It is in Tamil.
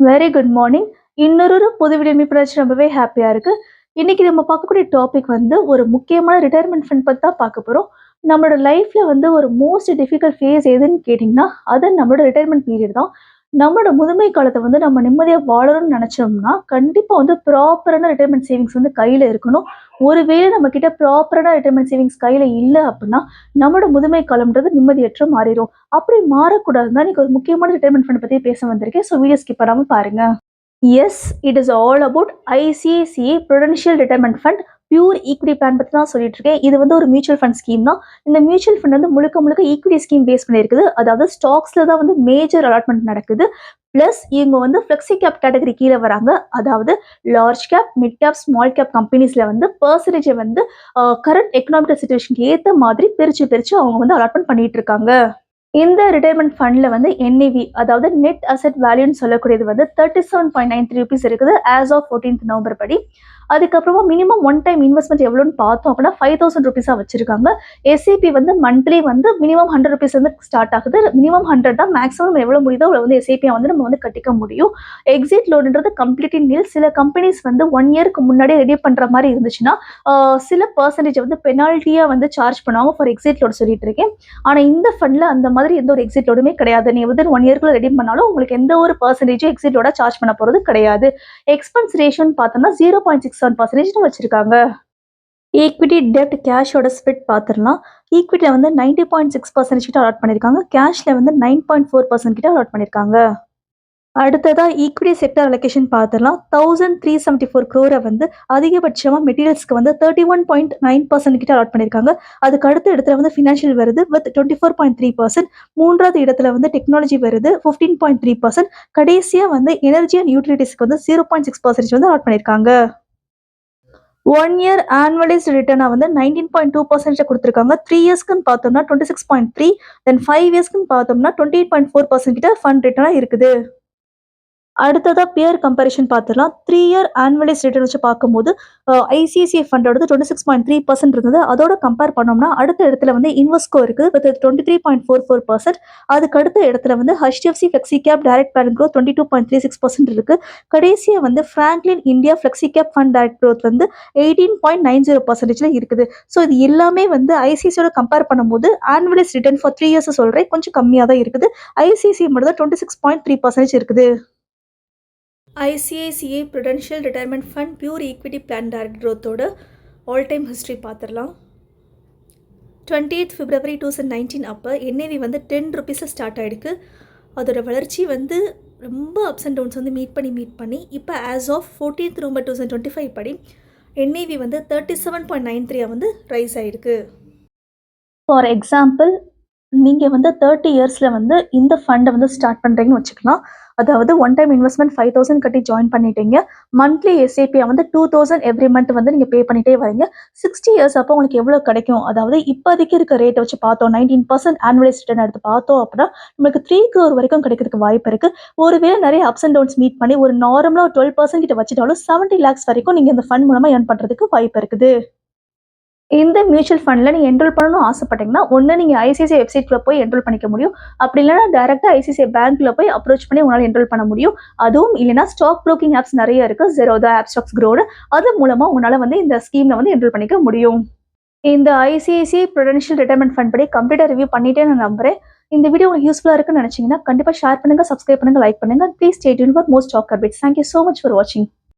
வெரி குட் மார்னிங் இன்னொரு புது வீடியோ மீட் ரொம்பவே ஹாப்பியாக இருக்குது இன்னைக்கு நம்ம பார்க்கக்கூடிய டாபிக் வந்து ஒரு முக்கியமான ரிட்டையர்மெண்ட் ஃபண்ட் பற்றி தான் பார்க்க போகிறோம் நம்மளோட லைஃப்பில் வந்து ஒரு மோஸ்ட் டிஃபிகல்ட் ஃபேஸ் எதுன்னு கேட்டிங்கன்னா அது நம்மளோட ரிட்டையர்மெண்ட் பீரியட் தான். நம்மளோட முதுமை காலத்தை வந்து நம்ம நிம்மதியாக வாழணும்னு நினச்சோம்னா கண்டிப்பாக வந்து ப்ராப்பரான ரிட்டையர்மெண்ட் சேவிங்ஸ் வந்து கையில் இருக்கணும். ஒருவேளை நம்ம கிட்ட ப்ராப்பரான ரிட்டையர்மெண்ட் சேவிங்ஸ் கையில் இல்லை அப்படின்னா நம்மளோட முதுமை காலம்ன்றது நிம்மதியற்ற மாறிடும். அப்படி மாறக்கூடாதுன்னா இன்னைக்கு ஒரு முக்கியமான ரிட்டையர்மெண்ட் ஃபண்ட் பற்றி பேச வந்திருக்கேன். ஸோ வீடியோ ஸ்கிப் பண்ணாமல் பாருங்க. Yes it is all about ICICI Prudential retirement fund pure equity plan பற்றி தான் சொல்லிட்டு இருக்கேன் இது வந்து ஒரு மியூச்சுவல் ஃபண்ட் ஸ்கீம் தான். இந்த மியூச்சுவல் ஃபண்ட் வந்து முழுக்க முழுக்க ஈக்விட்டி ஸ்கீம் பேஸ் பண்ணியிருக்குது. அதாவது ஸ்டாக்ஸில் தான் வந்து மேஜர் அலாட்மெண்ட் நடக்குது. ப்ளஸ் இவங்க வந்து ஃப்ளெக்ஸி கேப் கேட்டகரி கீழே வராங்க. அதாவது large cap mid cap small cap கம்பெனிஸில் வந்து பர்சன்டேஜை வந்து கரண்ட் எக்கனாமிக்கல் சுச்சுவேஷனுக்கு ஏற்ற மாதிரி பிரித்து பிரித்து அவங்க வந்து அலாட்மெண்ட் பண்ணிட்டு இருக்காங்க இந்த ரிட்டையர்மெண்ட் ஃபண்டில் வந்து என்ஏவி அதாவது நெட் அசெட் வேல்யூன்னு சொல்லக்கூடியது வந்து thirty seven point nine three rupees இருக்குது. ஆஸ் ஆஃப் ஃபோர்டீன்த் நவம்பர் படி. அதுக்கப்புறமா மினிமம் ஒன் டைம் இன்வெஸ்ட்மெண்ட் எவ்வளோன்னு பார்த்தோம் அப்படின்னா ஃபைவ் தௌசண்ட் ருபீஸாக வச்சிருக்காங்க. எஸ்சிபி வந்து மந்த்லி வந்து மினிமம் ஹண்ட்ரட் ருபீஸ் வந்து ஸ்டார்ட் ஆகுது. மினிமம் ஹண்ட்ரட் தான் மேக்ஸிமம் எவ்வளோ முடியுதோ அவ்வளோ வந்து எஸ்ஐபியை வந்து நம்ம வந்து கட்டிக்க முடியும். எக்ஸிட் லோடுன்றது கம்ப்ளீட்லி நில் சில கம்பெனிஸ் வந்து ஒன் இயருக்கு முன்னாடியே ரெடி பண்ணுற மாதிரி இருந்துச்சுன்னா சில பர்சன்டேஜ் வந்து பெனால்ட்டியாக வந்து சார்ஜ் பண்ணுவாங்க ஃபார் எக்ஸிட் லோடு சொல்லிட்டு இருக்கேன். ஆனால் இந்த ஃபண்டில் அந்த மாதிரி எந்த ஒரு எக்ஸிட் லோடுமே கிடையாது. நீ வந்து ஒன் இயர்க்குள்ள ரெடி பண்ணாலும் உங்களுக்கு எந்த ஒரு பர்சன்டேஜும் எக்ஸிட் லோடாக சார்ஜ் பண்ண போகிறது கிடையாது. எக்ஸ்பென்ஸ் ரேஷியோன்னு பார்த்தோம்னா zero point six seven percentage வச்சிருக்காங்க. ஈக்விட்டி டெப்ட் கேஷோட ஸ்பிட் பார்த்துடலாம் ஈக்விட்டியில் வந்து நைன்டி பாயிண்ட் சிக்ஸ் பர்சன்டேஜ் கிட்ட அலாட் பண்ணியிருக்காங்க கேஷில் வந்து நைன் பாயிண்ட் ஃபோர் பர்சன்ட் கிட்ட அலாட் பண்ணியிருக்காங்க அடுத்ததாக ஈக்விட்டி செக்டர் அலோகேஷன் பார்த்துடலாம் தௌசண்ட் த்ரீ செவன்ட்டி ஃபோர் க்ரோரை வந்து அதிகபட்சமாக மெட்டீரியல்ஸ்க்கு வந்து thirty one point nine percent கிட்ட அலாட் பண்ணியிருக்காங்க அதுக்கு அடுத்த இடத்துல வந்து ஃபினான்ஷியல் வருது with twenty four point three percent மூன்றாவது இடத்துல வந்து டெக்னாலஜி வருது ஃபிஃப்டீன் பாயிண்ட் த்ரீ பர்சன்ட் கடைசியாக வந்து எனர்ஜி அண்ட் யூட்டிலிட்டிஸ்க்கு வந்து ஜீரோ பாயிண்ட் சிக்ஸ் பர்சன்டேஜ் வந்து அலாட் பண்ணியிருக்காங்க ஒன் இயர் ஆனுவலைஸ் ரிட்டர்னாக வந்து நைன்டீன் பாயிண்ட் டூ பர்சன்டேஜ் கொடுத்துருக்காங்க. த்ரீ இயர்ஸ்க்குன்னு பார்த்தோம்னா twenty six point three then five இயர்ஸ்க்குன்னு பார்த்தோம்னா twenty eight point four percent கிட்ட ஃபண்ட் ரிட்டர்னாக இருக்குது. அடுத்ததாக பியர் கம்பேரிஷன் பார்த்துடலாம். த்ரீ இயர் ஆனுவலைஸ் ரிட்டர்ன் வச்சு பார்க்கும்போது ICICI ஃபண்டோட twenty six point three percent இருந்தது. அதோட கம்பேர் பண்ணோம்னா அடுத்த இடத்துல வந்து இன்வெஸ்கோ இருக்குது. With twenty three point four four percent அதுக்கு அடுத்த இடத்துல வந்து HDFC flexi cap direct parent growth twenty two point three six percent இருக்குது கடைசியாக வந்து Franklin India flexi cap fund direct growth வந்து எயிட்டீன் பாயிண்ட் நைன் ஜீரோ பர்சன்டேஜில் இருக்குது. ஸோ இது எல்லாமே வந்து ஐசிசியோட கம்பேர் பண்ணும்போது annualised return for three years சொல்கிறேன் கொஞ்சம் கம்மியாக தான் இருக்குது ஐசிசி மட்டும் தான் twenty six point three percentage இருக்குது. ICICI Prudential retirement fund pure equity plan direct க்ரோத்தோட all time history பார்த்துடலாம் twenty eighth February two thousand nineteen அப்போ என்ஏவி வந்து டென் ருபீஸில் ஸ்டார்ட் ஆகிருக்கு அதோட வளர்ச்சி வந்து ரொம்ப அப்ஸ் அண்ட் டவுன்ஸ் வந்து மீட் பண்ணி மீட் பண்ணி இப்போ as of fourteenth November two thousand twenty five படி என்ஏவி வந்து தேர்ட்டி செவன் பாயிண்ட் நைன் த்ரீயாக வந்து ரைஸ் ஆகிருக்கு ஃபார் எக்ஸாம்பிள் நீங்கள் வந்து தேர்ட்டி இயர்ஸில் வந்து இந்த ஃபண்டை வந்து ஸ்டார்ட் பண்ணுறீங்கன்னு வச்சுக்கலாம். அதாவது one time investment five thousand கட்டி ஜாயின் பண்ணிட்டீங்க. மந்த்லி எஸ்ஏபியை வந்து டூ தௌசண்ட் எவ்ரி மந்த் வந்து நீங்கள் பே பண்ணிட்டே வரீங்க. சிக்ஸ்டி இயர்ஸ் அப்போ உங்களுக்கு எவ்வளோ கிடைக்கும்? அதாவது இப்போதைக்கு இருக்க ரேட்டை வச்சு பார்த்தோம். நைன்டீன் பர்சன்ட் ஆனுவலைஸ் ரிட்டர்ன் எடுத்து பார்த்தோம் அப்படின்னா நம்மளுக்கு த்ரீ க்ரோர் வரைக்கும் கிடைக்கிறதுக்கு வாய்ப்பு இருக்குது ஒருவேளை நிறைய அப்ஸ் அண்ட் டவுன்ஸ் மீட் பண்ணி ஒரு நார்மலாக ஒரு டுவெல் பர்சன்ட் கிட்ட வச்சுட்டாலும் செவன்ட்டி லேக்ஸ் வரைக்கும் நீங்கள் இந்த ஃபண்ட் மூலமாக ஏர்ன் பண்ணுறதுக்கு வாய்ப்பு இருக்குது. இந்த மியூச்சுவல் ஃபண்டில் நீங்கள் என்ரோல் பண்ணணும்னு ஆசைப்பட்டீங்கன்னா ஒன்று நீங்கள் ஐசிஐசிஐ வெப்சைட்டில் போய் என்ரோல் பண்ணிக்க முடியும். அப்படி இல்லைனா டேரெக்டாக ஐசிஐசிஐ பேங்க்கில் போய் அப்ரோச் பண்ணி உங்களால் என்ரோல் பண்ண முடியும். அதுவும் இல்லைனா ஸ்டாக் ப்ரோக்கிங் ஆப்ஸ் நிறைய இருக்குது ஜெரோதா ஆப் ஸ்டாக்ஸ் க்ரோடு அது மூலமாக உங்களால் வந்து இந்த ஸ்கீமில் வந்து என்ரோல் பண்ணிக்க முடியும். இந்த ஐசிஐசிஐ ப்ரொடென்ஷியல் ரிட்டைர்மெண்ட் ஃபண்ட் படி கம்ப்ளீட்டாக ரிவ்யூ பண்ணிட்டே நான் நம்புறேன். இந்த வீடியோ உங்களுக்கு யூஸ்ஃபுல்லாக இருக்குன்னு நினச்சிங்கன்னா கண்டிப்பாக ஷேர் பண்ணுங்கள் சப்ஸ்கிரைப் பண்ணுங்கள் லைக் பண்ணுங்கள் please state Yoon for most stock updates thank you so much for வாட்சிங்